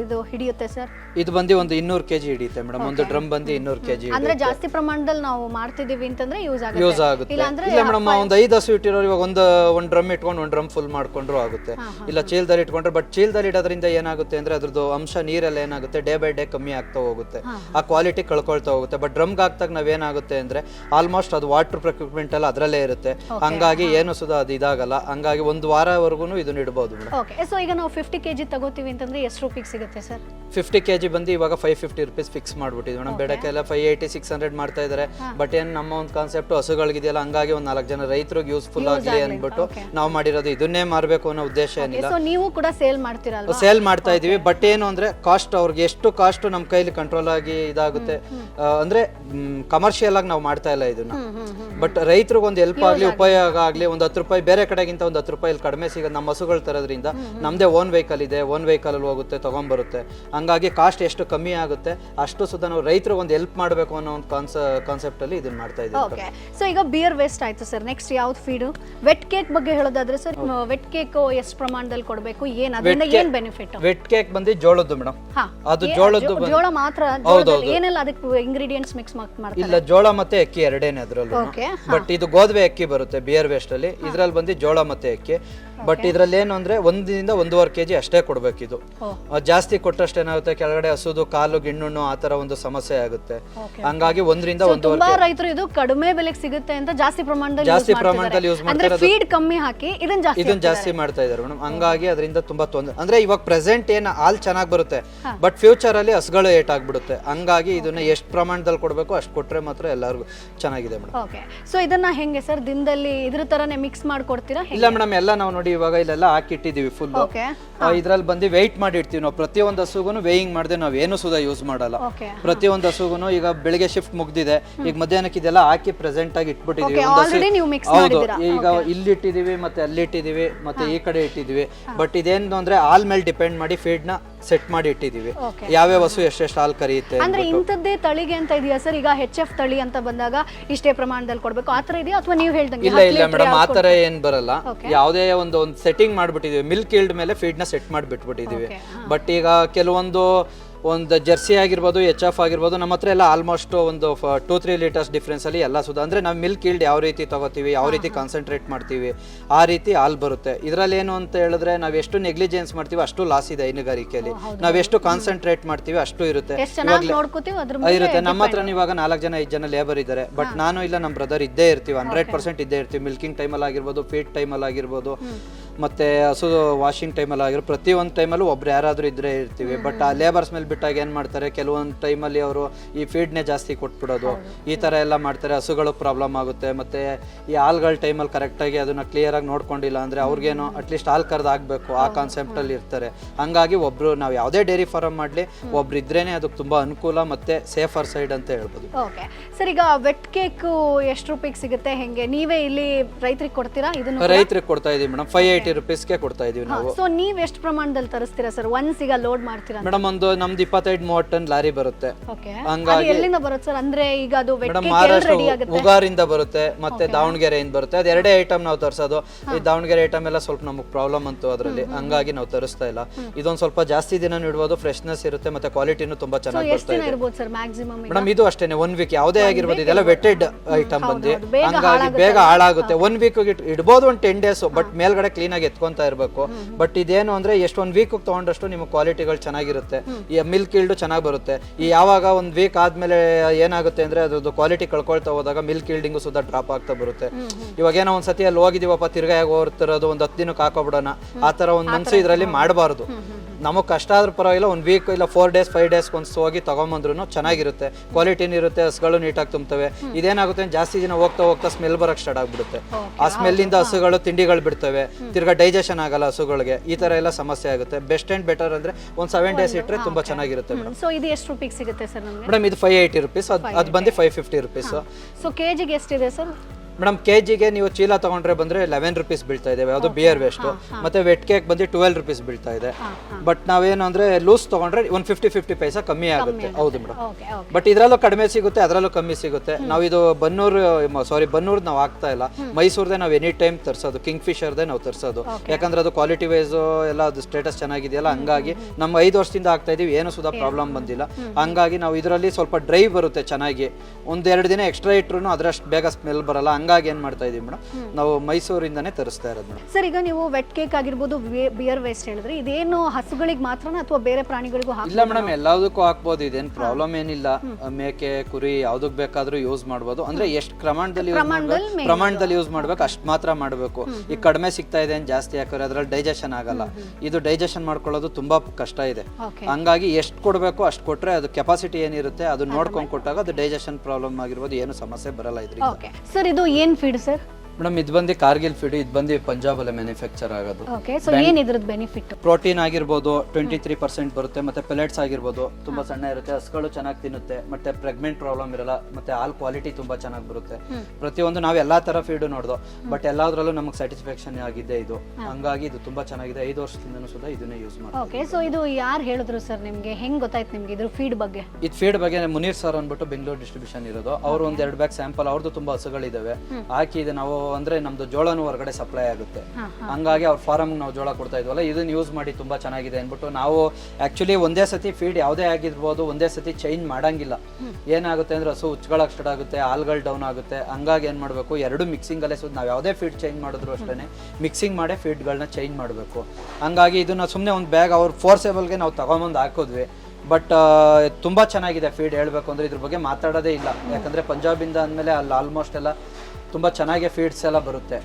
ಇದು ಹಿಡಿಯುತ್ತೆ ಸರ್ ಇದು ಬಂದು ಒಂದು ಇನ್ನೂರು ಕೆಜಿ ಹಿಡಿಯುತ್ತೆ ಮೇಡಮ್. ಒಂದು ಡ್ರಮ್ ಬಂದು ಇನ್ನೂರು ಕೆಜಿ ಅಂದ್ರೆ ಜಾಸ್ತಿ ಪ್ರಮಾಣದಲ್ಲಿ ನಾವು ಮಾಡ್ತಿದೀವಿ ಅಂತಂದ್ರೆ ಯೂಸ್ ಯೂಸ್ ಆಗುತ್ತೆ ಆಗುತ್ತೆ. ಇಲ್ಲ ಅಂದ್ರೆ ಇಲ್ಲ ಮೇಡಮ್ ಒಂದು ಐದು ಹಸು ಇಟ್ಟಿರೋರು ಇವಾಗ ಒಂದು ಒಂದು ಡ್ರಮ್ ಇಟ್ಕೊಂಡು ಒಂದು ಡ್ರಮ್ ಫುಲ್ ಮಾಡ್ಕೊಂಡ್ರು ಆಗುತ್ತೆ. ಇಲ್ಲ ಚೀಲದಲ್ಲಿ ಇಟ್ಕೊಂಡ್ರೆ ಬಟ್ ಚೀಲದಲ್ಲಿ ಇಡೋದ್ರಿಂದ ಏನಾಗುತ್ತೆ ಅಂದ್ರೆ ಅದ್ರದ್ದು ಅಂಶ ನೀರೆಲ್ಲ ಏನಾಗುತ್ತೆ ಡೇ ಬೈ ಡೇ ಕಮ್ಮಿ ಆಗ್ತಾ ಹೋಗುತ್ತೆ. ಆ ಕ್ವಾಲಿಟಿ ಕಳ್ಕೊಳ್ತಾ ಹೋಗುತ್ತೆ. ಬಟ್ ಡ್ರಮ್ಗೆ ಹಾಕ್ದಾಗ ನಾವೇನಾಗುತ್ತೆ ಅಂದ್ರೆ ಆಲ್ಮೋಸ್ಟ್ ಅದು ವಾಟರ್ ಪ್ರೊಕ್ಯೂರ್ಮೆಂಟ್ ಎಲ್ಲ ಅದರಲ್ಲೇ ಇರುತ್ತೆ. ಹಂಗಾಗಿ ಏನು ಸುದ ಅದು ಇದಾಗಲ್ಲ. ಹಂಗಾಗಿ ಒಂದು ವಾರವರೆಗೂ ಇದನ್ನ ಇಡಬಹುದು ಓಕೆ ಸೊ ಈಗ ನಾವು ಫಿಫ್ಟಿ ಕೆ ಜಿ ತಗೋತೀವಿ ಅಂತಂದ್ರೆ ಎಷ್ಟು ರೂಪಿಗೆ ಸಿಗುತ್ತೆ ಸರ್? ಫಿಫ್ಟಿ ಕೆ ಜಿ ಬಂದು ಇವಾಗ ಫೈವ್ ಫಿಫ್ಟಿ ರುಪೀಸ್ ಫಿಕ್ಸ್ ಮಾಡ್ಬಿಟ್ಟಿದ್ವಿ ಮೇಡಮ್. ಬೇಡಕ್ಕೆಲ್ಲ ಫೈವ್ ಏಯ್ಟಿ ಸಿಕ್ಸ್ ಹಂಡ್ರೆಡ್ ಮಾಡ್ತಾ ಇದ್ದಾರೆ ಬಟ್ ಏನು ನಮ್ಮ ಒಂದು ಕಾನ್ಸೆಪ್ಟ್ ಹಸುಗಳಿದೆಯಲ್ಲ ಹಂಗಾಗಿ ಒಂದು ನಾಲ್ಕು ಜನ ರೈತರಿಗೆ ಯೂಸ್ಫುಲ್ ಆಗಲಿ ಅಂದ್ಬಿಟ್ಟು ನಾವು ಮಾಡಿರೋದು ಇದನ್ನೇ ಮಾರಬೇಕು ಅನ್ನೋ ಉದ್ದೇಶ ಏನಿಲ್ಲ. ಸೊ ನೀವು ಕೂಡ ಸೇಲ್ ಮಾಡ್ತೀರಲ್ವಾ? ಸೇಲ್ ಮಾಡ್ತಾ ಇದೀವಿ ಬಟ್ ಏನು ಅಂದ್ರೆ ಕಾಸ್ಟ್ ಅವ್ರಿಗೆ ಎಷ್ಟು ಕಾಸ್ಟ್ ನಮ್ಮ ಕೈಲಿ ಕಂಟ್ರೋಲ್ ಆಗಿ ಇದಾಗುತ್ತೆ. ಅಂದ್ರೆ ಕಮರ್ಷಿಯಲ್ ಆಗಿ ನಾವು ಮಾಡ್ತಾ ಇಲ್ಲ ಇದನ್ನ. ಬಟ್ ರೈತರಿಗೆ ಒಂದು ಹೆಲ್ಪ್ ಆಗಲಿ ಉಪಯೋಗ ಆಗಲಿ ಒಂದು ಹತ್ತು ರೂಪಾಯಿ ಬೇರೆ ಕಡೆಗಿಂತ ಒಂದು ಹತ್ತು ರೂಪಾಯಿ ಕಡಿಮೆ ಸಿಗೋದು ನಮ್ಮ ಹಸುಗಳು ತರೋದ್ರಿಂದ ನಮ್ದೇ ಓನ್ ವೆಹಿಕಲ್ ಇದೆ ಓನ್ ವೆಹಿಕಲಲ್ಲಿ ಹೋಗುತ್ತೆ ತಗೊಂಡ್ಬರುತ್ತೆ ಹಂಗಾಗಿ ಕಾಸ್ಟ್ ಎಷ್ಟು ಕಮ್ಮಿ ಆಗುತ್ತೆ ಅಷ್ಟು ಸುದ್ದ ನಾವು ರೈತರಿಗೆ ಒಂದು ಹೆಲ್ಪ್ ಮಾಡಬೇಕು ಅನ್ನೋ ಒಂದು ಕಾನ್ಸ ಕಾನ್ಸೆಪ್ಟ್ ಅಲ್ಲಿ ಇದನ್ನ ಮಾಡ್ತಾ ಇದ್ದೀವಿ ಓಕೆ ಸೊ ಈಗ ಬಿಯರ್ ವೇಸ್ಟ್ ಆಯ್ತು ಸರ್ ನೆಕ್ಸ್ಟ್ ಯಾವ್ದು ಫೀಡ್ ವೆಟ್ ಕೇಕ್ ಬಗ್ಗೆ ಹೇಳೋದಾದ್ರೆ ಸರ್ ವೆಟ್ ಕೇಕ್ ಎಷ್ಟು ಪ್ರಮಾಣದಲ್ಲಿ ಕೊಡಬೇಕು? ಏನ್? ಅದರಿಂದ ಏನ್ ಬೆನಿಫಿಟ್ ವೆಟ್ ಕೇಕ್ ಬಂದು ಜೋಳದ್ದು ಮೇಡಮ್ ಅದು ಜೋಳದ್ದು ಜೋಳ ಮಾತ್ರ ಏನೆಲ್ಲ ಅದಕ್ಕೆ ಇಂಗ್ರೀಡಿಯೆಂಟ್ಸ್ ಮಿಕ್ಸ್ ಮಾಡ್ತಾರೆ? ಇಲ್ಲ ಜೋಳ ಮತ್ತೆ ಅಕ್ಕಿ ಎರಡೇನೆ ಅದರಲ್ಲಿ ಓಕೆ ಬಟ್ ಇದು ಗೋಧಿ ಅಕ್ಕಿ ಬರುತ್ತೆ ಬಿಯರ್ ವೇಸ್ಟ್ ಅಲ್ಲಿ. ಇದ್ರಲ್ಲಿ ಬಂದು ಜೋಳ ಮತ್ತೆ ಅಕ್ಕಿ. ಬಟ್ ಇದ್ರಲ್ಲಿ ಏನು ಅಂದ್ರೆ ಒಂದಿಂದ ಒಂದೂವರೆ ಕೆಜಿ ಅಷ್ಟೇ ಕೊಡ್ಬೇಕು ಇದು ಜಾಸ್ತಿ ಕೊಟ್ಟಷ್ಟು ಏನಾಗುತ್ತೆ? ಕೆಳಗಡೆ ಹಸುದು ಕಾಲು ಗಿಣ್ಣುಣ್ಣು ಆ ತರ ಒಂದು ಸಮಸ್ಯೆ ಆಗುತ್ತೆ. ಹಂಗಾಗಿ ಒಂದರಿಂದ ಒಂದು ರೈತರು ಇದು ಕಡಿಮೆ ಬೆಲೆಗೆ ಸಿಗುತ್ತೆ ಅಂತ ಜಾಸ್ತಿ ಪ್ರಮಾಣದಲ್ಲಿ ಜಾಸ್ತಿ use ಪ್ರಮಾಣದಲ್ಲಿ ಯೂಸ್ ಮಾಡ್ತಾರೆ ಅಂದ್ರೆ ಮಾಡ್ತಿರೋದು- ಫೀಡ್ ಕಮ್ಮಿ ಹಾಕಿ ಇದನ್ನ ಜಾಸ್ತಿ ಇದನ್ನ ಜಾಸ್ತಿ ಮಾಡ್ತಾ ಇದ್ದಾರೆ ಮೇಡಮ್. ಹಂಗಾಗಿ ಅದರಿಂದ ತುಂಬಾ ತೊಂದರೆ ಅಂದ್ರೆ ಇವಾಗ ಪ್ರೆಸೆಂಟ್ ಏನು ಹಾಲ್ ಚೆನ್ನಾಗಿ ಬರುತ್ತೆ ಬಟ್ ಫ್ಯೂಚರ್ ಅಲ್ಲಿ ಹಸುಗಳು ಏಟ್ ಆಗ್ಬಿಡುತ್ತೆ. ಹಂಗಾಗಿ ಇದನ್ನ ಎಷ್ಟು ಪ್ರಮಾಣದಲ್ಲಿ ಕೊಡಬೇಕು ಅಷ್ಟು ಕೊಟ್ರೆ ಮಾತ್ರ ಎಲ್ಲರಿಗೂ ಚೆನ್ನಾಗಿದೆ ಮೇಡಮ್. ಓಕೆ ಸೊ ಇದನ್ನ ಹೆಂಗೆ ಸರ್ ದಿನದಲ್ಲಿ ಇದ್ರ ತರನೇ ಮಿಕ್ಸ್ ಮಾಡ್ಕೊಡ್ತೀರಾ? ಇಲ್ಲ ಮೇಡಮ್ ಎಲ್ಲ ನಾವು ನೋಡಿ ಇವಾಗ ಇಲ್ಲೆಲ್ಲ ಹಾಕಿಟ್ಟಿದೀವಿ ಫುಲ್ ಇದ್ರಲ್ಲಿ ಬಂದು ವೆಯ್ಟ್ ಮಾಡಿ ಇಡ್ತೀವಿ ನಾವು. ಪ್ರತಿಯೊಂದು ಹಸುಗೂ ವೇಯಿಂಗ್ ಮಾಡದೆ ನಾವು ಏನು ಸುದಾ ಯೂಸ್ ಮಾಡಲ್ಲ. ಪ್ರತಿ ಪ್ರತಿಯೊಂದು ಹಸುಗೂ ಈಗ ಬೆಳಿಗ್ಗೆ ಶಿಫ್ಟ್ ಮುಗ್ದಿದೆ. ಈಗ ಮಧ್ಯಾಹ್ನಕ್ಕೆ ಇದೆಲ್ಲ ಹಾಕಿ ಪ್ರೆಸೆಂಟ್ ಆಗಿ ಇಟ್ಬಿಟ್ಟಿದೀವಿ. ಹೌದು. ಈಗ ಇಲ್ಲಿ ಇಟ್ಟಿದೀವಿ ಮತ್ತೆ ಅಲ್ಲಿ ಇಟ್ಟಿದೀವಿ ಮತ್ತೆ ಈ ಕಡೆ ಇಟ್ಟಿದೀವಿ. ಬಟ್ ಇದೇನು ಅಂದ್ರೆ ಆಲ್ ಮೇಲೆ ಡಿಪೆಂಡ್ ಮಾಡಿ ಫೀಡ್ನ ಸೆಟ್ ಮಾಡಿ ಇಟ್ಟಿದೀವಿ Okay. ಯಾವ್ಯಾವ ಹಸು ಎಷ್ಟೆಷ್ಟು ಹಾಲು ಕರೆಯುತ್ತೆ ಅಂದ್ರೆ ಇಂಥದ್ದೇ ತಳಿಗೆ ಅಂತ ಇದೆಯಾ ಸರ್? ಈಗ ಹೆಚ್ ಎಫ್ ತಳಿ ಅಂತ ಬಂದಾಗ ಇಷ್ಟೇ ಪ್ರಮಾಣದಲ್ಲಿ ಕೊಡಬೇಕು. ಆ ಥರ ಇದೆಯಾ? ಅಥವಾ ನೀವು ಹೇಳ್ದಂಗೆ ಇಲ್ಲ ಹತ್ತು ಇಲ್ಲ liter ಮೇಡಮ್ ಆ ಯಾವ್ದು ಏನ್ ಬರಲ್ಲ. Okay. ಯಾವುದೇ ಒಂದು ಒಂದು ಸೆಟ್ಟಿಂಗ್ ಮಾಡ್ಬಿಟ್ಟಿದೀವಿ ಮಿಲ್ಕ್ ಇಲ್ಡ್ ಮೇಲೆ ಫೀಡ್ನ ಸೆಟ್ ಮಾಡಿ ಬಿಟ್ಬಿಟ್ಟಿದೀವಿ Okay, ಬಟ್ ಈಗ ಕೆಲವೊಂದು ಒಂದು ಜರ್ಸಿ ಆಗಿರ್ಬೋದು ಎಚ್ ಎಫ್ ಆಗಿರ್ಬೋದು ನಮ್ಮ ಹತ್ರ ಎಲ್ಲ ಆಲ್ಮೋಸ್ಟ್ ಒಂದು ಟೂ ತ್ರೀ ಲೀಟರ್ಸ್ ಡಿಫ್ರೆನ್ಸ್ ಅಲ್ಲಿ ಎಲ್ಲ ಸುದ ಅಂದ್ರೆ ನಾವು ಮಿಲ್ಕ್ ಇಲ್ಡ್ ಯಾವ ರೀತಿ ತಗೋತೀವಿ ಯಾವ ರೀತಿ ಕಾನ್ಸಂಟ್ರೇಟ್ ಮಾಡ್ತೀವಿ ಆ ರೀತಿ ಹಾಲ್ ಬರುತ್ತೆ. ಇದರಲ್ಲಿ ಏನು ಅಂತ ಹೇಳಿದ್ರೆ ನಾವು ಎಷ್ಟು ನೆಗ್ಲಿಜೆನ್ಸ್ ಮಾಡ್ತೀವಿ ಅಷ್ಟು ಲಾಸ್ ಇದೆ ಹೈನುಗಾರಿಕೆಯಲ್ಲಿ. ನಾವು ಎಷ್ಟು ಕಾನ್ಸಂಟ್ರೇಟ್ ಮಾಡ್ತೀವಿ ಅಷ್ಟು ಇರುತ್ತೆ. ಇರುತ್ತೆ. ನಮ್ಮ ಹತ್ರ ಇವಾಗ ನಾಲ್ಕು ಜನ ಐದು ಜನ ಲೇಬರ್ ಇದ್ದಾರೆ ಬಟ್ ನಾನು ಇಲ್ಲ ನಮ್ಮ ಬ್ರದರ್ ಇದ್ದೇ ಇರ್ತೀವಿ ಹಂಡ್ರೆಡ್ ಪರ್ಸೆಂಟ್ ಇದ್ದೇ ಇರ್ತೀವಿ. ಮಿಲ್ಕಿಂಗ್ ಟೈಮಲ್ಲಿ ಆಗಿರ್ಬೋದು ಫೀಡ್ ಟೈಮಲ್ಲಿ ಆಗಿರ್ಬೋದು ಮತ್ತೆ ಹಸು ವಾಷಿಂಗ್ ಟೈಮಲ್ಲಿ ಆಗಿರೋ ಪ್ರತಿಯೊಂದು ಟೈಮಲ್ಲೂ ಒಬ್ರು ಯಾರಾದರೂ ಇದ್ರೆ ಇರ್ತೀವಿ. ಬಟ್ ಆ ಲೇಬರ್ಸ್ ಮೇಲೆ ಬಿಟ್ಟಾಗ ಏನು ಮಾಡ್ತಾರೆ? ಕೆಲವೊಂದು ಟೈಮಲ್ಲಿ ಅವರು ಈ ಫೀಡ್ನೇ ಜಾಸ್ತಿ ಕೊಟ್ಬಿಡೋದು. ಈ ಥರ ಎಲ್ಲ ಮಾಡ್ತಾರೆ. ಹಸುಗಳು ಪ್ರಾಬ್ಲಮ್ ಆಗುತ್ತೆ. ಮತ್ತೆ ಈ ಹಾಲ್ಗಳ ಟೈಮಲ್ಲಿ ಕರೆಕ್ಟಾಗಿ ಅದನ್ನು ಕ್ಲಿಯರಾಗಿ ನೋಡ್ಕೊಂಡಿಲ್ಲ ಅಂದರೆ ಅವ್ರಿಗೇನು ಅಟ್ಲೀಸ್ಟ್ ಹಾಲು ಕರೆದು ಆಗಬೇಕು ಆ ಕಾನ್ಸೆಪ್ಟಲ್ಲಿ ಇರ್ತಾರೆ. ಹಾಗಾಗಿ ಒಬ್ಬರು ನಾವು ಯಾವುದೇ ಡೈರಿ ಫಾರ್ಮ್ ಮಾಡಲಿ ಒಬ್ರು ಇದ್ರೇನೆ ಅದಕ್ಕೆ ತುಂಬ ಅನುಕೂಲ ಮತ್ತೆ ಸೇಫರ್ ಸೈಡ್ ಅಂತ ಹೇಳ್ಬೋದು. ಓಕೆ ಸರ್ ಈಗ ವೆಟ್ ಕೇಕ್ ಎಷ್ಟು ರೂಪಾಯಿಗೆ ಸಿಗುತ್ತೆ? ಹೆಂಗೆ? ನೀವೇ ಇಲ್ಲಿ ರೈತರಿಗೆ ಕೊಡ್ತೀರಾ? ಇದನ್ನು ರೈತರಿಗೆ ಕೊಡ್ತಾ ಇದೀವಿ ಮೇಡಮ್. ಫೈವ್ ಏಯ್ಟಿ ರುಪೀಸ್ಗೆ ಕೊಡ್ತಾ ಇದೀವಿ ನಾವು. ಸೊ ನೀವ್ ಎಷ್ಟು ಪ್ರಮಾಣದಲ್ಲಿ ತರಿಸ್ತೀರಾ ಸರ್? ಒನ್ಸ್ ಈಗ ಲೋಡ್ ಮಾಡ್ತೀರಾ ಮೇಡಮ್ ಒಂದು ನಮ್ದು ಇಪ್ಪತ್ತೈದು ಮೂವತ್ತು ಟನ್ ಲಾರಿ ಬರುತ್ತೆ. ಓಕೆ ಹಂಗಾಗಿ- ಎಲ್ಲಿಂದ ಬರುತ್ತೆ ಸರ್? ಅಂದ್ರೆ ಈಗ ಅದು ಮೇಡಮ್ ಮಹಾರಾಷ್ಟ್ರ ರೆಡಿ ಆಗುತ್ತೆ. ಉಗಾರಿಂದ ಬರುತ್ತೆ ಮತ್ತೆ ದಾವಣಗೆರೆಯಿಂದ ಬರುತ್ತೆ. ಅದು ಎರಡೇ ಐಟಮ್ ನಾವು ತರಿಸೋದು. ಈ ದಾವಣಗೆರೆ ಐಟಮ್ ಎಲ್ಲ ಸ್ವಲ್ಪ ನಮಗೆ ಪ್ರಾಬ್ಲಮ್ ಅಂತು ಅದರಲ್ಲಿ. ಹಂಗಾಗಿ ನಾವು ತರಿಸ್ತಾ ಇಲ್ಲ. ಇದೊಂದು ಸ್ವಲ್ಪ ಜಾಸ್ತಿ ದಿನ ಇಡ್ಬೋದು ಫ್ರೆಶ್ನೆಸ್ ಇರುತ್ತೆ ಮತ್ತೆ ಕ್ವಾಲಿಟಿನೂ ತುಂಬಾ ಚೆನ್ನಾಗಿ ಎಷ್ಟು ಬರ್ತಾ ದಿನ ಇದೆ. ಇರ್ಬೋದು ಸರ್ ಮ್ಯಾಕ್ಸಿಮಮ್ ಮೇಡಮ್ ಇದು ಅಷ್ಟೇನೆ ಒನ್ ವೀಕ್ ಯಾವುದೇ ಆಗಿರ್ಬೋದು ಇದೆಲ್ಲ ವೆಟೆಡ್ ಐಟಮ್ ಬಂದು. ಹೌದು, ಬೇಗ ಹಂಗಾಗಿ ಬೇಗ ಹಾಳಾಗುತ್ತೆ. ಒನ್ ವೀಕ್ ಇಡ್ಬೋದು ಒಂದು ಟೆನ್ ಡೇಸ್ ಬಟ್ ಮೇಲ್ಗಡೆ ಕ್ಲೀನ್ ಆಗಿ ಎತ್ಕೊಂತಾ ಇರಬೇಕು. ಬಟ್ ಇದೇನು ಅಂದ್ರೆ ಎಷ್ಟೊಂದು ಒಂದು ವೀಕ್ ತಗೊಂಡಷ್ಟು ನಿಮ್ಮ ಕ್ವಾಲಿಟಿಗಳು ಚೆನ್ನಾಗಿರುತ್ತೆ. ಈ ಮಿಲ್ಕ್ ಇಲ್ಡು ಚೆನ್ನಾಗಿ ಬರುತ್ತೆ. ಈ ಯಾವಾಗ ಒಂದು ವೀಕ್ ಆದ್ಮೇಲೆ ಏನಾಗುತ್ತೆ ಅಂದ್ರೆ ಅದ್ರದ್ದು ಕ್ವಾಲಿಟಿ ಕಳ್ಕೊಳ್ತಾ ಹೋದಾಗ ಮಿಲ್ಕ್ ಇಲ್ಡಿಂಗು ಸುದ್ದ ಡ್ರಾಪ್ ಆಗ್ತಾ ಬರುತ್ತೆ. ಇವಾಗ ಏನೋ ಒಂದ್ಸತಿ ಅಲ್ಲಿ ಹೋಗಿದೀವಪ್ಪ ತಿರ್ಗಾ ಹೋಗ್ತಿರೋದು ಒಂದು ಹತ್ತು ದಿನಕ್ಕೆ ಹಾಕೋಬಿಡೋಣ. ಆ ತರ ಒಂದು ಮನ್ಸು ಇದರಲ್ಲಿ ಮಾಡಬಾರ್ದು. ನಮಗೆ ಕಷ್ಟ ಆದ್ರೂ ಪರವಾಗಿಲ್ಲ ಒಂದು ವೀಕ್ ಇಲ್ಲ ಫೋರ್ ಡೇಸ್ ಫೈವ್ ಡೇಸ್ ಒಂದು ಹೋಗಿ ತೊಗೊಂಬಂದ್ರು ಚೆನ್ನಾಗಿರುತ್ತೆ. ಕ್ವಾಲಿಟಿನೂ ಇರುತ್ತೆ ಹಸುಗಳು ನೀಟಾಗಿ ತುಂಬುತ್ತವೆ ಇದೇನಾಗುತ್ತೆ ಜಾಸ್ತಿ ದಿನ ಹೋಗ್ತಾ ಹೋಗ್ತಾ ಸ್ಮೆಲ್ ಬರೋಕ್ಕೆ ಸ್ಟಾರ್ಟ್ ಆಗಿಬಿಡುತ್ತೆ. ಆ ಸ್ಮೆಲ್ಲಿಂದ ಹಸುಗಳು ತಿಂಡಿಗಳು ಬಿಡ್ತವೆ. ತಿರ್ಗಾ ಡೈಜೆಷನ್ ಆಗಲ್ಲ ಹಸುಗಳಿಗೆ. ಈ ತರ ಎಲ್ಲ ಸಮಸ್ಯೆ ಆಗುತ್ತೆ. ಬೆಸ್ಟ್ ಅಂಡ್ ಬೆಟರ್ ಅಂದ್ರೆ ಒಂದು ಸೆವೆನ್ ಡೇಸ್ ಇಟ್ಟರೆ ತುಂಬಾ ಚೆನ್ನಾಗಿರುತ್ತೆ ಮೇಡಮ್. ಸೊ ಇದು ಎಷ್ಟು ರುಪೀಸ್ ಸಿಗುತ್ತೆ ಸರ್ ನಮಗೆ? ಮೇಡಮ್ ಇದು ಫೈವ್ ಏಯ್ಟಿ ರುಪೀಸ್ ಅದು ಅದು ಬಂದು ಫೈವ್ ಫಿಫ್ಟಿ ರುಪೀಸ್ ಸೊ ಕೆಜಿಗೆ ಎಷ್ಟಿದೆ ಸರ್? ಮೇಡಮ್ ಕೆ ಜಿಗೆ ನೀವು ಚೀಲ ತಗೊಂಡ್ರೆ ಬಂದ್ರೆ ಲೆವೆನ್ ರುಪೀಸ್ ಬೀಳ್ತಾ ಇದೆ. ಅದು ಬಿಯರ್ ವೇಸ್ಟ್ ಮತ್ತೆ ವೆಟ್ ಕೇಕ್ ಬಂದು ಟ್ವೆಲ್ ರುಪೀಸ್ ಬೀಳ್ತಾ ಇದೆ. ಬಟ್ ನಾವೇನು ಅಂದ್ರೆ ಲೂಸ್ ತಗೊಂಡ್ರೆ ಒಂದು ಫಿಫ್ಟಿ ಫಿಫ್ಟಿ ಪೈಸಾ ಕಮ್ಮಿ ಆಗುತ್ತೆ. ಹೌದು ಮೇಡಮ್. ಬಟ್ ಇದರಲ್ಲೂ ಕಡಿಮೆ ಸಿಗುತ್ತೆ ಅದರಲ್ಲೂ ಕಮ್ಮಿ ಸಿಗುತ್ತೆ. ನಾವು ಇದು ಬನ್ನೂರು ಸಾರಿ ಬನ್ನೂರ್ ನಾವು ಆಗ್ತಾ ಇಲ್ಲ. ಮೈಸೂರದೇ ನಾವು ಎನಿ ಟೈಮ್ ತರಿಸೋದು ಕಿಂಗ್ ಫಿಶರ್ದೇ ನಾವು ತರಿಸೋದು. ಯಾಕಂದ್ರೆ ಅದು ಕ್ವಾಲಿಟಿ ವೈಸ್ ಎಲ್ಲ ಅದು ಸ್ಟೇಟಸ್ ಚೆನ್ನಾಗಿದೆಯಲ್ಲ ಹಂಗಾಗಿ ನಮ್ಮ ಐದು ವರ್ಷದಿಂದ ಆಗ್ತಾ ಇದೀವಿ ಏನು ಸುದಾ ಪ್ರಾಬ್ಲಮ್ ಬಂದಿಲ್ಲ. ಹಂಗಾಗಿ ನಾವು ಇದರಲ್ಲಿ ಸ್ವಲ್ಪ ಡ್ರೈ ಬರುತ್ತೆ ಚೆನ್ನಾಗಿ. ಒಂದೆರಡು ದಿನ ಎಕ್ಸ್ಟ್ರಾ ಇಟ್ರು ಅದರಷ್ಟು ಬೇಗ ಸ್ಮೆಲ್ ಬರಲ್ಲ. ಹಂಗಾಗಿ ಏನು ಮಾಡ್ತಾ ಇದೀವಿ ಮೇಡಮ್? ನಾವು ಮೈಸೂರಿಂದನೇ ತರಿಸ್ತಾ ಇರೋದು ಮೇಡಮ್. ಸರ್ ಈಗ ನೀವು ವೆಟ್ ಕೇಕ್ ಆಗಿರ್ಬೋದು ಬಿಯರ್ ವೇಸ್ಟ್ ಹೇಳಿದ್ರೆ. ಇದೇನು ಹಸುಗಳಿಗೆ ಮಾತ್ರನಾ ಅಥವಾ ಬೇರೆ ಪ್ರಾಣಿಗಳಿಗೂ ಇಲ್ಲ ಮೇಡಮ್ ಎಲ್ಲದಕ್ಕೂ ಹಾಕ್ಬೋದು. ಇದೇನು ಪ್ರಾಬ್ಲಮ್ ಏನಿಲ್ಲ. ಮೇಕೆ ಕುರಿ ಯಾವ್ದಕ್ ಬೇಕಾದ್ರೂ ಯೂಸ್ ಮಾಡ್ಬೋದು. ಅಂದ್ರೆ ಎಷ್ಟು ಪ್ರಮಾಣದಲ್ಲಿ ಯೂಸ್ ಪ್ರಮಾಣದಲ್ಲಿ ಮಾಡ್ಬೇಕು? ಪ್ರಮಾಣದಲ್ಲಿ ಯೂಸ್ ಮಾಡ್ಬೇಕು ಅಷ್ಟು ಮಾತ್ರ ಮಾಡಬೇಕು. ಈ ಕಡಿಮೆ ಸಿಗ್ತಾ ಇದೆ ಅಂತ ಜಾಸ್ತಿ ಹಾಕಿದ್ರೆ ಅದ್ರಲ್ಲಿ ಡೈಜೆಷನ್ ಆಗಲ್ಲ. ಇದು ಡೈಜೆಷನ್ ಮಾಡ್ಕೊಳ್ಳೋದು ತುಂಬಾ ಕಷ್ಟ ಇದೆ. ಹಂಗಾಗಿ ಎಷ್ಟು ಕೊಡಬೇಕು ಅಷ್ಟು ಕೊಟ್ರೆ ಅದು ಕೆಪಾಸಿಟಿ ಏನಿರುತ್ತೆ ಅದು ನೋಡ್ಕೊಂಡು ಕೊಟ್ಟಾಗ ಅದು ಡೈಜೆಷನ್ ಪ್ರಾಬ್ಲಮ್ ಆಗಿರ್ಬೋದು ಏನು ಸಮಸ್ಯೆ ಬರಲ್ಲ ಇದ್ರಿ ಸರ್ ಇದು ಏನ್ ಫೀಡ್ ಸರ್ ಮೇಡಮ್ ಇದು ಬಂದು ಕಾರ್ಗಿಲ್ ಫೀಡ್ ಇದು ಬಂದು ಪಂಜಾಬ್ ಅಲ್ಲಿ ಮ್ಯಾನುಫ್ಯಾಕ್ಚರ್ ಆಗೋದು ಓಕೆ ಸೊ ಏನ್ ಇದ್ರದ್ದು ಬೆನಿಫಿಟ್ ಪ್ರೋಟೀನ್ ಆಗಿರ್ಬೋದು ಟ್ವೆಂಟಿ ತ್ರೀ ಪರ್ಸೆಂಟ್ ಬರುತ್ತೆ ಮತ್ತೆ ಪೆಲೆಟ್ಸ್ ಆಗಿರ್ಬೋದು ತುಂಬಾ ಸಣ್ಣ ಇರುತ್ತೆ ಹಸುಗಳು ಚೆನ್ನಾಗಿ ತಿನ್ನುತ್ತೆ ಮತ್ತೆ ಪ್ರೆಗ್ನೆಂಟ್ ಪ್ರಾಬ್ಲಮ್ ಇರಲ್ಲ ಮತ್ತೆ ಹಾಲ್ ಕ್ವಾಲಿಟಿ ತುಂಬಾ ಚೆನ್ನಾಗಿ ಬರುತ್ತೆ. ಪ್ರತಿಯೊಂದು ನಾವು ಎಲ್ಲಾ ತರ ಫೀಡ್ ನೋಡ್ದು ಬಟ್ ಎಲ್ಲಾದ್ರಲ್ಲೂ ನಮಗೆ ಸ್ಯಾಟಿಸ್ಫ್ಯಾಕ್ಷನ್ ಆಗಿದೆ ಇದು. ಹಂಗಾಗಿ ಇದು ತುಂಬಾ ಚೆನ್ನಾಗಿದೆ ಐದು ವರ್ಷದಿಂದನೂ ಸುದ ಇದನ್ನೇ ಯೂಸ್ ಮಾಡಿ ಓಕೆ ಸೊ ಇದು ಯಾರು ಹೇಳಿದ್ರು ಸರ್ ನಿಮ್ಗೆ? ಹೆಂಗ್ ಗೊತ್ತಾಯ್ತು ನಿಮ್ಗೆ ಇದ್ರ ಫೀಡ್ ಬಗ್ಗೆ? ಇದು ಫೀಡ್ ಬಗ್ಗೆ ಮುನೀರ್ ಸರ್ ಅಂದ್ಬಿಟ್ಟು ಬೆಂಗಳೂರು ಡಿಸ್ಟ್ರಿಬ್ಯೂಷನ್ ಇರೋದು. ಅವ್ರು ಒಂದ್ ಎರಡು ಬ್ಯಾಗ್ ಸ್ಯಾಂಪಲ್ ಅವ್ರದ್ದು ತುಂಬಾ ಹಸುಗಳಿದಾವೆ. ಹಾಕಿ ಇದು ನಾವು ಅಂದ್ರೆ ನಮ್ದು ಜೋಳನು ಹೊರಗಡೆ ಸಪ್ಲೈ ಆಗುತ್ತೆ. ಹಂಗಾಗಿ ಅವ್ರ ಫಾರಮ್ ನಾವು ಜೋಳ ಕೊಡ್ತಾ ಇದ್ವಲ್ಲ ಇದನ್ನ ಯೂಸ್ ಮಾಡಿ ತುಂಬಾ ಚೆನ್ನಾಗಿದೆ ಅಂದ್ಬಿಟ್ಟು ನಾವು ಆಕ್ಚುಲಿ ಒಂದೇ ಸತಿ ಫೀಡ್ ಯಾವುದೇ ಆಗಿರ್ಬೋದು ಒಂದೇ ಸತಿ ಚೇಂಜ್ ಮಾಡಂಗಿಲ್ಲ. ಏನಾಗುತ್ತೆ ಅಂದ್ರೆ ಹಸು ಉಚ್ಕೊಳಕ್ ಸ್ಟಾರ್ಟ್ ಆಗುತ್ತೆ ಹಾಲ್ಗಳು ಡೌನ್ ಆಗುತ್ತೆ. ಹಂಗಾಗಿ ಏನ್ ಮಾಡಬೇಕು ಎರಡು ಮಿಕ್ಸಿಂಗ್ ಅಲ್ಲೇ ಸುದ್ ನಾವು ಯಾವುದೇ ಫೀಡ್ ಚೇಂಜ್ ಮಾಡಿದ್ರು ಅಷ್ಟೇ ಮಿಕ್ಸಿಂಗ್ ಮಾಡೇ ಫೀಡ್ಗಳನ್ನ ಚೇಂಜ್ ಮಾಡಬೇಕು. ಹಂಗಾಗಿ ಇದನ್ನ ಸುಮ್ಮನೆ ಒಂದು ಬ್ಯಾಗ್ ಅವ್ರ ಫೋರ್ಸೇಬಲ್ಗೆ ನಾವು ತಗೊಂಬಂದು ಹಾಕಿದ್ವಿ. ಬಟ್ ತುಂಬಾ ಚೆನ್ನಾಗಿದೆ ಫೀಡ್ ಹೇಳ್ಬೇಕು ಅಂದ್ರೆ ಇದ್ರ ಬಗ್ಗೆ ಮಾತಾಡೋದೇ ಇಲ್ಲ. ಯಾಕಂದ್ರೆ ಪಂಜಾಬಿಂದ ಅಂದಮೇಲೆ ಅಲ್ಲಿ ಆಲ್ಮೋಸ್ಟ್ ಎಲ್ಲ ತುಂಬಾ ಚೆನ್ನಾಗಿ ಫೀಡ್ಸ್ ಎಲ್ಲ ಬರುತ್ತೆ.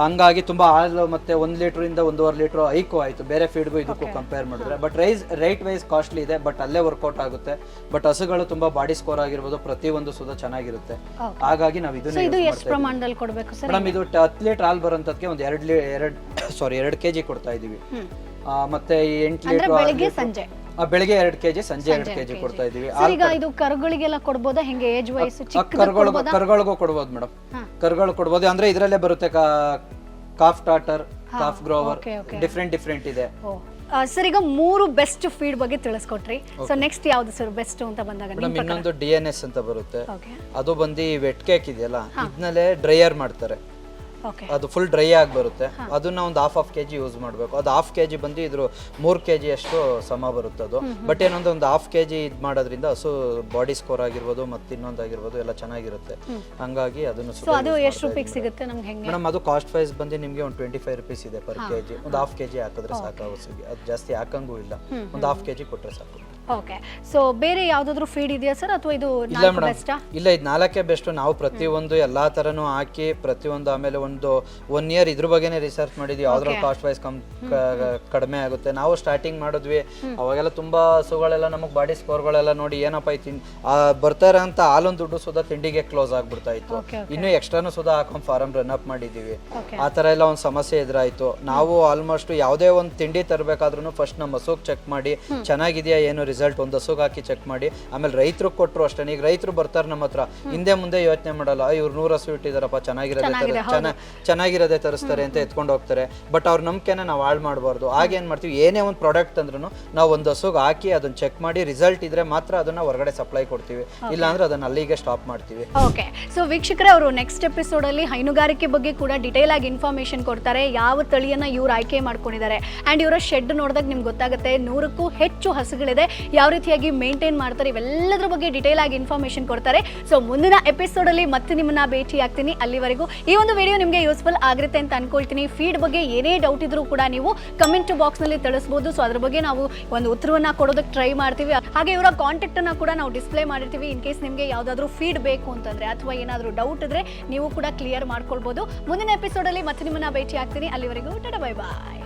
ಹಂಗಾಗಿ ತುಂಬಾ ಹಾಲು ಮತ್ತೆ ಒಂದ್ ಲೀಟರ್ ಇಂದ ಒಂದೂವರೆ ಲೀಟರ್ ಐಕು ಆಯ್ತು. ಬೇರೆ ಫೀಡ್ಗೂ ಇದಕ್ಕೂ ಕಂಪೇರ್ ಮಾಡಿದ್ರೆ. But rice rate wise costly ಇದೆ ಬಟ್ ಅಲ್ಲೇ ವರ್ಕೌಟ್ ಆಗುತ್ತೆ. ಬಟ್ ಹಸುಗಳು ತುಂಬಾ ಬಾಡಿ ಸ್ಕೋರ್ ಆಗಿರ್ಬೋದು ಪ್ರತಿಯೊಂದು ಸುದ ಚೆನ್ನಾಗಿರುತ್ತೆ. ಹಾಗಾಗಿ ನಾವು ಇದನ್ನ ಮೇಡಮ್ ಇದು ಹತ್ತು ಲೀಟರ್ ಹಾಲು ಬರೋಂಥದ್ಕೆ ಒಂದು ಎರಡು ಲೀ ಎರಡು ಸಾರಿ ಎರಡು ಕೆಜಿ ಕೊಡ್ತಾ ಇದೀವಿ ಮತ್ತೆ ಎಂಟು ಲೀಟರ್ ಸಂಜೆ. ಬೆಳಿಗ್ಗೆ ಎರಡು ಕೆಜಿ ಸಂಜೆ ಎರಡು ಕೆಜಿ ಕೊಡ್ತಾ ಇದೀವಿ ಕರುಗಳಿಗೆಲ್ಲ ಕೊಡ್ಬೋದಾ? ಹೆಂಗೆ ಏಜ್ ವಯಸ್ಸು ಕರುಗಳಿಗೂ ಕೊಡ್ಬೋದು ಮೇಡಮ್. ಕರ್ಗಳು ಕೊಡ್ಬೋದು. ಅಂದ್ರೆ ಇದರಲ್ಲೇ ಬರುತ್ತೆ calf ಟಾಟರ್ calf grower. okay, okay. Different different ಇದೆ. ಸರ್ ಈಗ ಮೂರು ಬೆಸ್ಟ್ ಫೀಡ್ ಬಗ್ಗೆ ತಿಳಿಸ್ಕೊಟ್ರಿ. ಸೊ ನೆಕ್ಸ್ಟ್ ಯಾವ್ದು ಸರ್ ಬೆಸ್ಟ್ ಅಂತ ಬಂದಾಗ ಮೇಡಮ್ ಇನ್ನೊಂದು ಡಿ ಎನ್ ಎಸ್ ಅಂತ ಬರುತ್ತೆ. ಓಕೆ. ಅದು ಬಂದು ವೆಟ್ ಕೇಕ್ ಇದೆಯಲ್ಲ ಇದ್ನಲ್ಲೇ ಡ್ರೈಯರ್ ಮಾಡ್ತಾರೆ. ಅದು ಫುಲ್ ಡ್ರೈ ಆಗಿ ಬರುತ್ತೆ. ಅದನ್ನ ಒಂದು ಹಾಫ್ ಹಾಫ್ ಕೆಜಿ ಯೂಸ್ ಮಾಡಬೇಕು. ಅದು ಹಾಫ್ ಕೆಜಿ ಬಂದು ಇದ್ರ ಮೂರು ಕೆಜಿ ಅಷ್ಟು ಸಮ ಬರುತ್ತೆ ಅದು. ಬಟ್ ಏನೊಂದು ಒಂದು ಹಾಫ್ ಕೆಜಿ ಇದು ಮಾಡೋದ್ರಿಂದ ಹಸು ಬಾಡಿ ಸ್ಕೋರ್ ಆಗಿರ್ಬೋದು ಮತ್ತೆ ಇನ್ನೊಂದಾಗಿರ್ಬೋದು ಎಲ್ಲ ಚೆನ್ನಾಗಿರುತ್ತೆ. ಹಂಗಾಗಿ ಅದನ್ನು ಸೊ ಅದು ಎಷ್ಟು ರೂಪಾಯಿಗೆ ಸಿಗುತ್ತೆ ನಮ್ಗೆ ಹೆಂಗೆ? ಮೇಡಮ್ ಅದು ಕಾಸ್ಟ್ ವೈಸ್ ಬಂದು ನಿಮಗೆ ಒಂದು ಟ್ವೆಂಟಿ ಫೈವ್ ರುಪೀಸ್ ಇದೆ ಪರ್ ಕೆಜಿ ಒಂದು ಹಾಫ್ ಕೆಜಿ ಹಾಕಿದ್ರೆ ಸಾಕು ಹಸುಗೆ. ಅದು ಜಾಸ್ತಿ ಹಾಕಂಗೂ ಇಲ್ಲ. ಒಂದು ಹಾಫ್ ಕೆಜಿ ಕೊಟ್ಟರೆ ಸಾಕು. ಓಕೆ ಸೊ ಬೇರೆ ಯಾವ್ದಾದ್ರು ಫೀಡ್ ಇದೆಯಾ ಸರ್ ಅಥವಾ ಇದು ಇಲ್ಲ ನಾಲ್ಕು ಮೇಡಮ್ ಬೆಸ್ಟಾ ಇಲ್ಲ ಇದು ನಾಲ್ಕೇ ಬೆಸ್ಟ್ ನಾವು ಪ್ರತಿಯೊಂದು ಎಲ್ಲಾ ತರನು ಹಾಕಿ ಪ್ರತಿಯೊಂದು ಆಮೇಲೆ ಒಂದು ಒನ್ ಇಯರ್ ಇದ್ರ ಬಗ್ಗೆನೇ ರಿಸರ್ಚ್ ಮಾಡಿದ್ವಿ. ಯಾವ್ದ್ರಲ್ಲಿ ಕಾಸ್ಟ್ ವೈಸ್ ಕಮ್ ಕಡಿಮೆ ಆಗುತ್ತೆ. ನಾವು ಸ್ಟಾರ್ಟಿಂಗ್ ಮಾಡಿದ್ವಿ. ಅವಾಗೆಲ್ಲ ತುಂಬಾ ಹಸುಗಳೆಲ್ಲ ನಮಗೆ ಬಾಡಿ ಸ್ಕೋರ್ಗಳೆಲ್ಲ ನೋಡಿ ಏನಪ್ಪ ಐತಿ ಬರ್ತಾ ಇರೋಂಥ ಹಾಲೊಂದು ದುಡ್ಡು ಸುದ ತಿಂಡಿಗೆ ಕ್ಲೋಸ್ ಆಗ್ಬಿಡ್ತಾ ಇತ್ತು Okay, ಇನ್ನು ಎಕ್ಸ್ಟ್ರಾನು ಸುದ ಹಾಕೊಂಡ್ ಫಾರಂ ರನ್ ಅಪ್ ಮಾಡಿದೀವಿ. ಆತರ ಆ ಥರ ಎಲ್ಲ ಒಂದು ಸಮಸ್ಯೆ ಎದುರಾಯ್ತು. ನಾವು ಆಲ್ಮೋಸ್ಟ್ ಯಾವುದೇ ಒಂದು ತಿಂಡಿ ತರಬೇಕಾದ್ರೂ ಫಸ್ಟ್ ನಮ್ಮ ಹಸುಗ್ ಚೆಕ್ ಮಾಡಿ ಚೆನ್ನಾಗಿದೆಯಾ ಏನು ರಿಸಲ್ಟ್ ಒಂದು ಹಸುಗ್ ಹಾಕಿ ಚೆಕ್ ಮಾಡಿ. ಆಮೇಲೆ ರೈತರು ಕೊಟ್ಟರು ಅಷ್ಟೇ ಈಗ ರೈತರು ಬರ್ತಾರೆ ನಮ್ಮ ಹತ್ರ. ಹಿಂದೆ ಮುಂದೆ ಯೋಚನೆ ಮಾಡಲ್ಲ. ಇವ್ರು ನೂರು ಹಸು ಇಟ್ಟಿದಾರಪ್ಪ ಚೆನ್ನಾಗಿರೋದೇ ತರ ಚೆನ್ನ- ಚೆನ್ನಾಗಿರೋದೇ ತರಿಸ್ತಾರೆ ಅಂತ ಎತ್ಕೊಂಡು ಹೋಗ್ತಾರೆ. ಬಟ್ ಅವ್ರ ನಂಬಿಕೆನ ನಾವು ಹಾಳು ಮಾಡಬಾರ್ದು. ಹಾಗೆ ಏನ್ ಮಾಡ್ತೀವಿ? ಏನೇ ಒಂದು ಪ್ರಾಡಕ್ಟ್ ಅಂದ್ರೂ ನಾವು ಒಂದು ಹಸುಗ್ ಹಾಕಿ ಅದನ್ನ ಚೆಕ್ ಮಾಡಿ ರಿಸಲ್ಟ್ ಇದ್ರೆ ಮಾತ್ರ ಅದನ್ನ ಹೊರಗಡೆ ಸಪ್ಲೈ ಕೊಡ್ತೀವಿ. ಇಲ್ಲಾಂದ್ರೆ ಅದನ್ನ ಅಲ್ಲಿಗೆ ಸ್ಟಾಪ್ ಮಾಡ್ತೀವಿ. ಓಕೆ. ಸೊ ವೀಕ್ಷಕರೇ ಅವರು ನೆಕ್ಸ್ಟ್ ಎಪಿಸೋಡ್ ಅಲ್ಲಿ ಹೈನುಗಾರಿಕೆ ಬಗ್ಗೆ ಕೂಡ ಡಿಟೇಲ್ ಆಗಿ ಇನ್ಫಾರ್ಮೇಶನ್ ಕೊಡ್ತಾರೆ. ಯಾವ ತಳಿಯನ್ನ ಇವ್ರು ಆಯ್ಕೆ ಮಾಡ್ಕೊಂಡಿದ್ದಾರೆ. ಅಂಡ್ ಇವರ ಶೆಡ್ ನೋಡಿದಾಗ ನಿಮ್ಗೆ ಗೊತ್ತಾಗುತ್ತೆ ನೂರಕ್ಕೂ ಹೆಚ್ಚು ಹಸುಗಳಿದೆ. ಯಾವ ರೀತಿಯಾಗಿ ಮೇಂಟೈನ್ ಮಾಡ್ತಾರೆ, ಇವೆಲ್ಲದ್ರ ಬಗ್ಗೆ ಡಿಟೇಲ್ ಆಗಿ ಇನ್ಫಾರ್ಮೇಶನ್ ಕೊಡ್ತಾರೆ. ಸೊ ಮುಂದಿನ ಎಪಿಸೋಡ್ ಅಲ್ಲಿ ಮತ್ತೆ ನಿಮ್ಮನ್ನ ಭೇಟಿ ಆಗ್ತೀನಿ ಅಲ್ಲಿವರೆಗೂ ಈ ಒಂದು ವಿಡಿಯೋ ನಿಮಗೆ ಯೂಸ್ಫುಲ್ ಆಗಿರುತ್ತೆ ಅಂತ ಅನ್ಕೊಳ್ತೀನಿ. ಫೀಡ್ ಬಗ್ಗೆ ಏನೇ ಡೌಟ್ ಇದ್ರೂ ಕೂಡ ನೀವು ಕಮೆಂಟ್ ಬಾಕ್ಸ್ನಲ್ಲಿ ತಿಳಿಸಬಹುದು ಸೊ ಅದ್ರ ಬಗ್ಗೆ ನಾವು ಒಂದು ಉತ್ತರವನ್ನ ಕೊಡೋದಕ್ಕೆ ಟ್ರೈ ಮಾಡ್ತೀವಿ. ಹಾಗೆ ಇವರ ಕಾಂಟ್ಯಾಕ್ಟ್ ಅನ್ನ ಕೂಡ ನಾವು ಡಿಸ್ಪ್ಲೇ ಮಾಡಿರ್ತೀವಿ. ಇನ್ ಕೇಸ್ ನಿಮಗೆ ಯಾವ್ದಾದ್ರು ಫೀಡ್ ಬೇಕು ಅಂತಂದ್ರೆ ಅಥವಾ ಏನಾದರೂ ಡೌಟ್ ಇದ್ರೆ ನೀವು ಕೂಡ ಕ್ಲಿಯರ್ ಮಾಡ್ಕೊಳ್ಬಹುದು ಮುಂದಿನ ಎಪಿಸೋಡ್ ಅಲ್ಲಿ ಮತ್ತೆ ನಿಮ್ಮನ್ನ ಭೇಟಿ ಆಗ್ತೀನಿ ಅಲ್ಲಿವರೆಗೂ ಟಡ ಬೈ ಬಾಯ್